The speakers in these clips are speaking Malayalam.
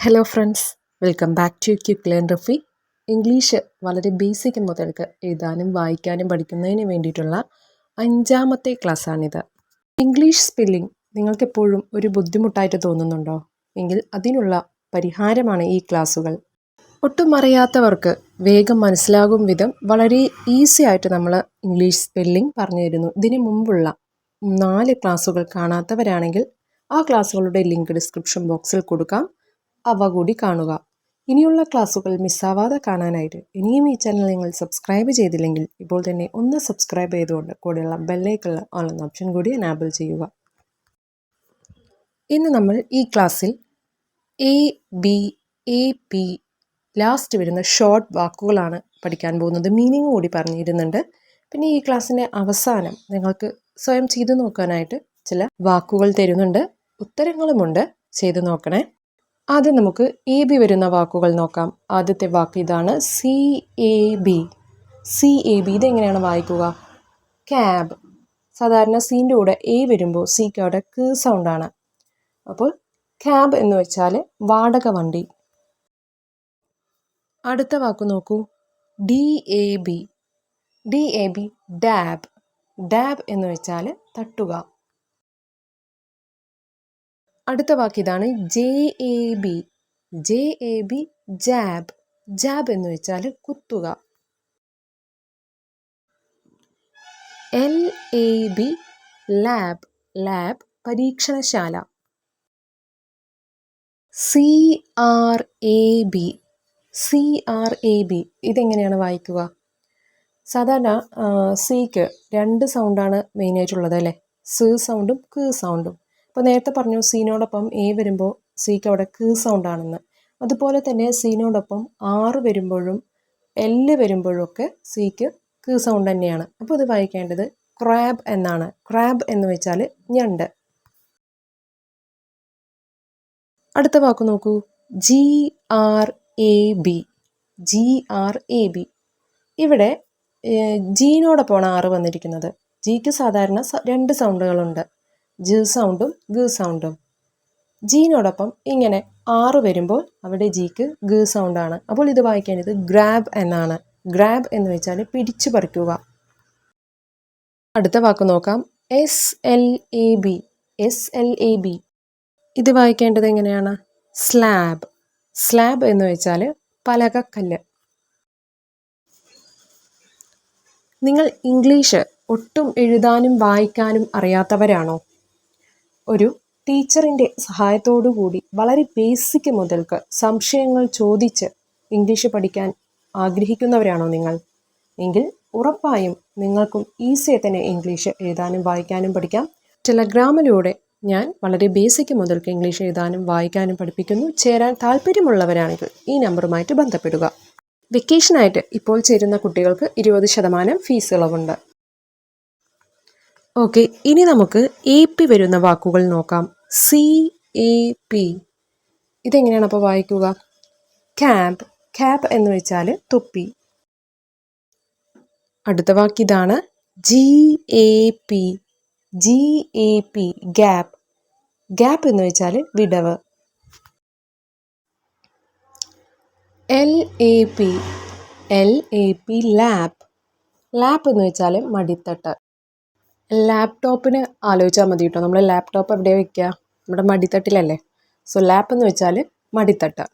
Hello friends welcome back to quick learn Rafi English വളരെ ബേസിക് മുതൽക്ക് എഴുതാനും വായിക്കാനും പഠിക്കുന്നതിന് വേണ്ടിയിട്ടുള്ള അഞ്ചാമത്തെ ക്ലാസ്സാണിത് ഇംഗ്ലീഷ് സ്പെല്ലിംഗ് നിങ്ങൾക്കെപ്പോഴും ഒരു ബുദ്ധിമുട്ടായിട്ട് തോന്നുന്നുണ്ടോ? എങ്കിൽ അതിനുള്ള പരിഹാരമാണ് ഈ ക്ലാസ്സുകൾ ഒട്ടും അറിയാത്തവർക്ക് വേഗം മനസ്സിലാകും വിധം വളരെ ഈസി ആയിട്ട് നമ്മൾ ഇംഗ്ലീഷ് സ്പെല്ലിംഗ് പറഞ്ഞു തരുന്നു. ഇതിനു മുമ്പുള്ള നാല് ക്ലാസ്സുകൾ കാണാത്തവരാണെങ്കിൽ ആ ക്ലാസ്സുകളുടെ ലിങ്ക് ഡിസ്ക്രിപ്ഷൻ ബോക്സിൽ കൊടുക്കാം. അവ കൂടി കാണുക. ഇനിയുള്ള ക്ലാസ്സുകൾ മിസ്സാവാതെ കാണാനായിട്ട് ഇനിയും ഈ ചാനൽ നിങ്ങൾ സബ്സ്ക്രൈബ് ചെയ്തില്ലെങ്കിൽ ഇപ്പോൾ തന്നെ ഒന്ന് സബ്സ്ക്രൈബ് ചെയ്തുകൊണ്ട് കൂടെയുള്ള ബെല്ലേക്കുള്ള എന്ന ഓപ്ഷൻ കൂടി എനാബിൾ ചെയ്യുക. ഇന്ന് നമ്മൾ ഈ ക്ലാസ്സിൽ A B A P last വരുന്ന ഷോർട്ട് വാക്കുകളാണ് പഠിക്കാൻ പോകുന്നത്. മീനിങ് കൂടി പറഞ്ഞിരുന്നുണ്ട്. പിന്നെ ഈ ക്ലാസ്സിന്റെ അവസാനം നിങ്ങൾക്ക് സ്വയം ചെയ്തു നോക്കാനായിട്ട് ചില വാക്കുകൾ തരുന്നുണ്ട്. ഉത്തരങ്ങളുമുണ്ട്. ചെയ്തു നോക്കണേ. ആദ്യം നമുക്ക് എ ബി വരുന്ന വാക്കുകൾ നോക്കാം. ആദ്യത്തെ വാക്ക് ഇതാണ് C A B. C A B ഇതെങ്ങനെയാണ് വായിക്കുക? ക്യാബ് സാധാരണ സീന്റെ കൂടെ എ വരുമ്പോൾ സിക്ക് അവിടെ ക് സൗണ്ടാണ് അപ്പോൾ ക്യാബ് എന്ന് വെച്ചാൽ വാടക വണ്ടി. അടുത്ത വാക്ക് നോക്കൂ. D A B D A B dab dab എന്ന് വെച്ചാൽ തട്ടുക. അടുത്ത വാക്കിതാണ് J A B J A B jab jab എന്ന് വെച്ചാൽ കുത്തുക. L A B lab lab പരീക്ഷണശാല. C R A B C R A B ഇതെങ്ങനെയാണ് വായിക്കുക? സാധാരണ സിക്ക് രണ്ട് സൗണ്ടാണ് മെയിനായിട്ടുള്ളത് അല്ലേ? സ് സൗണ്ടും ക് സൗണ്ടും അപ്പോൾ നേരത്തെ പറഞ്ഞു സീനോടൊപ്പം എ വരുമ്പോൾ സിക്ക് അവിടെ ക് സൗണ്ടാണെന്ന് അതുപോലെ തന്നെ സീനോടൊപ്പം ആറ് വരുമ്പോഴും എല്ല് വരുമ്പോഴും ഒക്കെ സിക്ക് ക് സൗണ്ട് തന്നെയാണ്. അപ്പോൾ ഇത് വായിക്കേണ്ടത് ക്രാബ് എന്നാണ്. ക്രാബ് എന്ന് വെച്ചാൽ ഞണ്ട്. അടുത്ത വാക്ക് നോക്കൂ. G R A B G R A B ഇവിടെ ജീനോടൊപ്പമാണ് ആറ് വന്നിരിക്കുന്നത്. ജിക്ക് സാധാരണ രണ്ട് സൗണ്ടുകളുണ്ട് ജ് സൗണ്ടും ഗ സൗണ്ടും. ജീനോടൊപ്പം ഇങ്ങനെ ആറ് വരുമ്പോൾ അവിടെ ജിക്ക് ഗ സൗണ്ടാണ്. അപ്പോൾ ഇത് വായിക്കേണ്ടത് ഗ്രാബ് എന്നാണ്. ഗ്രാബ് എന്ന് വെച്ചാൽ പിടിച്ചു പറിക്കുക. അടുത്ത വാക്ക് നോക്കാം. S L A B S L A B ഇത് വായിക്കേണ്ടത് എങ്ങനെയാണ്? സ്ലാബ്. സ്ലാബ് എന്ന് വെച്ചാൽ പലകക്കല്ല്. നിങ്ങൾ ഇംഗ്ലീഷ് ഒട്ടും എഴുതാനും വായിക്കാനും അറിയാത്തവരാണോ? ഒരു ടീച്ചറിന്റെ സഹായത്തോടുകൂടി വളരെ ബേസിക് മുതൽക്ക് സംശയങ്ങൾ ചോദിച്ച് ഇംഗ്ലീഷ് പഠിക്കാൻ ആഗ്രഹിക്കുന്നവരാണോ നിങ്ങൾ? എങ്കിൽ ഉറപ്പായും നിങ്ങൾക്കും ഈസിയായി തന്നെ ഇംഗ്ലീഷ് എഴുതാനും വായിക്കാനും പഠിക്കാം. ടെലഗ്രാമിലൂടെ ഞാൻ വളരെ ബേസിക് മുതൽക്ക് ഇംഗ്ലീഷ് എഴുതാനും വായിക്കാനും പഠിപ്പിക്കുന്നു. ചേരാൻ താല്പര്യമുള്ളവരാണെങ്കിൽ ഈ നമ്പറുമായിട്ട് ബന്ധപ്പെടുക. വെക്കേഷനായിട്ട് ഇപ്പോൾ ചേരുന്ന കുട്ടികൾക്ക് ഇരുപത് ശതമാനം ഫീസ് ഇളവുണ്ട്. ഓക്കെ ഇനി നമുക്ക് എ പി വരുന്ന വാക്കുകൾ നോക്കാം. സി എ പി ഇതെങ്ങനെയാണ് അപ്പോൾ വായിക്കുക? ക്യാബ് ക്യാബ് എന്ന് വെച്ചാൽ തൊപ്പി. അടുത്ത വാക്കിതാണ് G A P G A P gap gap എന്ന് വെച്ചാൽ വിടവ്. L A P L A P lap lap എന്ന് വെച്ചാൽ മടിത്തട്ട്. ലാപ്ടോപ്പിന് ആലോചിച്ചാൽ മതി കേട്ടോ. നമ്മൾ ലാപ്ടോപ്പ് എവിടെ വെക്കുക നമ്മുടെ മടിത്തട്ടിലല്ലേ? സോ ലാപ്പ് എന്ന് വെച്ചാൽ മടിത്തട്ട്.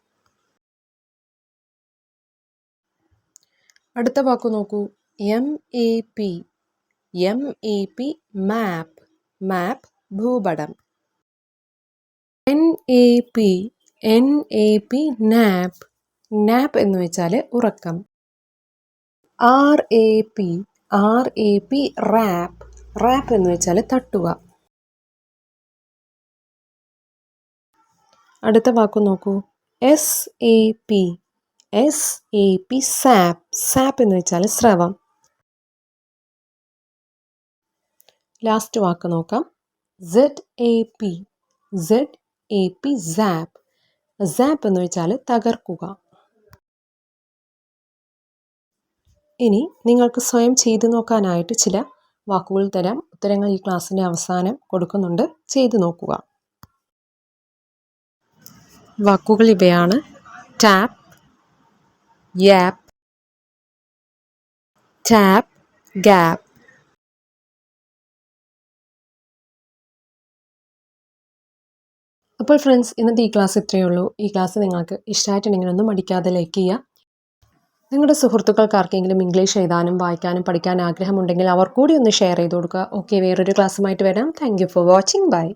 അടുത്ത വാക്ക് നോക്കൂ. M A P M A P map map ഭൂപടം. N A P N A P nap nap എന്ന് വെച്ചാൽ ഉറക്കം. R A P R A P rap rap എന്ന് വെച്ചാൽ തട്ടുക. അടുത്ത വാക്ക് നോക്കൂ. S A P S A P sap sap എന്ന് വെച്ചാൽ സ്രവം. ലാസ്റ്റ് വാക്ക് നോക്കാം. Z A P Z A P zap zap എന്ന് വെച്ചാൽ തകർക്കുക. ഇനി നിങ്ങൾക്ക് സ്വയം ചെയ്തു നോക്കാനായിട്ട് ചില വാക്കുകൾ തരാം ഉത്തരങ്ങൾ ഈ ക്ലാസ്സിന്റെ അവസാനം കൊടുക്കുന്നുണ്ട്. ചെയ്തു നോക്കുക. വാക്കുകൾ ഇവയാണ്. ടാപ്പ് യാപ്പ് ടാപ്പ് ഗ്യാപ്പ് അപ്പോൾ ഫ്രണ്ട്സ് ഇന്നത്തെ ഈ ക്ലാസ് ഇത്രയേ ഉള്ളൂ. ഈ ക്ലാസ് നിങ്ങൾക്ക് ഇഷ്ടമായിട്ടുണ്ടെങ്കിൽ ഒന്നും മടിക്കാതെ ലൈക്ക് ചെയ്യുക. നിങ്ങളുടെ സുഹൃത്തുക്കൾക്ക് ആർക്കെങ്കിലും ഇംഗ്ലീഷ് എഴുതാനും വായിക്കാനും പഠിക്കാൻ ആഗ്രഹമുണ്ടെങ്കിൽ അവർ കൂടി ഒന്ന് ഷെയർ ചെയ്ത് കൊടുക്കുക. ഓക്കെ വേറൊരു ക്ലാസ്സുമായിട്ട് വരാം. Thank for watching bye